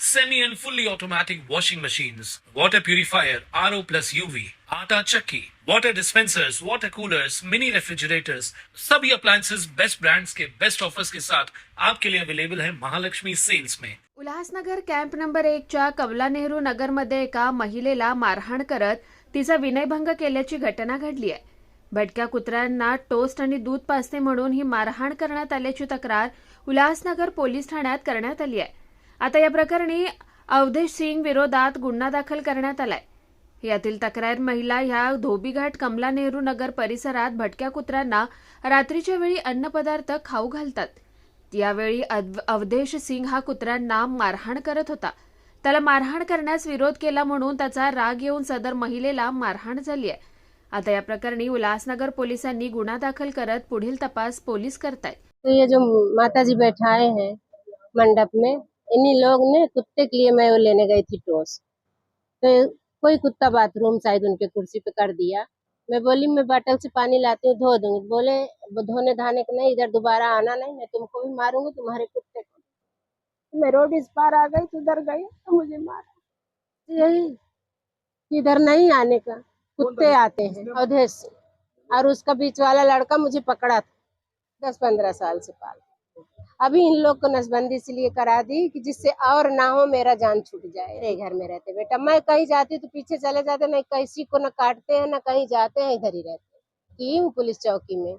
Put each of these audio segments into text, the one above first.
semi and fully automatic washing machines, water purifier, RO plus UV, आटा चक्की, water dispensers, water coolers, mini refrigerators, सभी appliances. Best brands के best offers के साथ आपके लिए अवेलेबल है महालक्ष्मी सेल्स में उल्हासनगर कॅम्प नंबर एकच्या कमला नेहरू नगरमध्ये एका महिलेला मारहाण करत तिचा विनयभंग केल्याची घटना घडली आहे. भटक्या कुत्र्यांना टोस्ट आणि दूध पाजते म्हणून ही मारहाण करण्यात आल्याची तक्रार उल्हासनगर पोलीस ठाण्यात करण्यात आली आहे. आता या प्रकरणी अवधेश सिंग विरोधात गुन्हा दाखल करण्यात आलाय. यातील तक्रार महिला ह्या धोबीघाट कमला नेहरू नगर परिसरात भटक्या कुत्र्यांना रात्रीच्या वेळी अन्नपदार्थ खाऊ घालतात. यावेळी अवधेश सिंग हा कुत्र्यांना मारहाण करत होता. त्याला मारहाण करण्यास विरोध केला म्हणून त्याचा राग येऊन सदर महिलेला मारहाण झाली आहे आता या प्रकरणी उल्हासनगर पोलिसांनी गुन्हा दाखल करत पुढील तपास पोलीस करतायत. तो ये जो माता जी बैठाए हैं मंडप में इन्हीं लोग ने कुत्ते के लिए मैं वो लेने गई थी टोस तो कोई कुत्ता बाथरूम शायद उनके कुर्सी पे कर दिया। मैं बोली, मैं बॉटल से पानी लाती हूँ, धो दूँगी। बोले धोने धाने को नहीं, इधर दोबारा आना नहीं, मैं तुमको भी मारूँगी, तुम्हारे कुत्ते को मैं रोड इस पार आ गई तो उधर गई तो मुझे मारा। यही, इधर नहीं आने का। कुत्ते आते हैं, अवधेश। और उसका बीच वाला लड़का मुझे पकड़ा था दस पंद्रह साल से पाल। अभी इन लोग को नसबंदी इसलिए करा दी कि जिससे और ना हो मेरा जान छूट जाए। मेरे घर में रहते। बेटा, मैं कहीं जाती तो पीछे चले जाते नहीं किसी को न काटते हैं, न कहीं जाते हैं, इधर ही रहते की हूँ पुलिस चौकी में।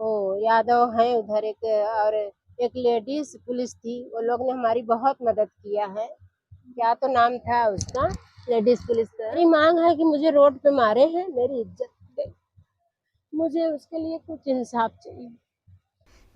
ओ, यादव हैं उधर एक, और एक लेडीज़ पुलिस थी, वो लोग ने हमारी बहुत मदद किया है। क्या तो नाम था उसका? लेडीज़ पुलिस का। मेरी मांग है कि मुझे रोड पे मारे हैं, मेरी इज़्ज़त मुझे उसके लिए कुछ इंसाफ चाहिए।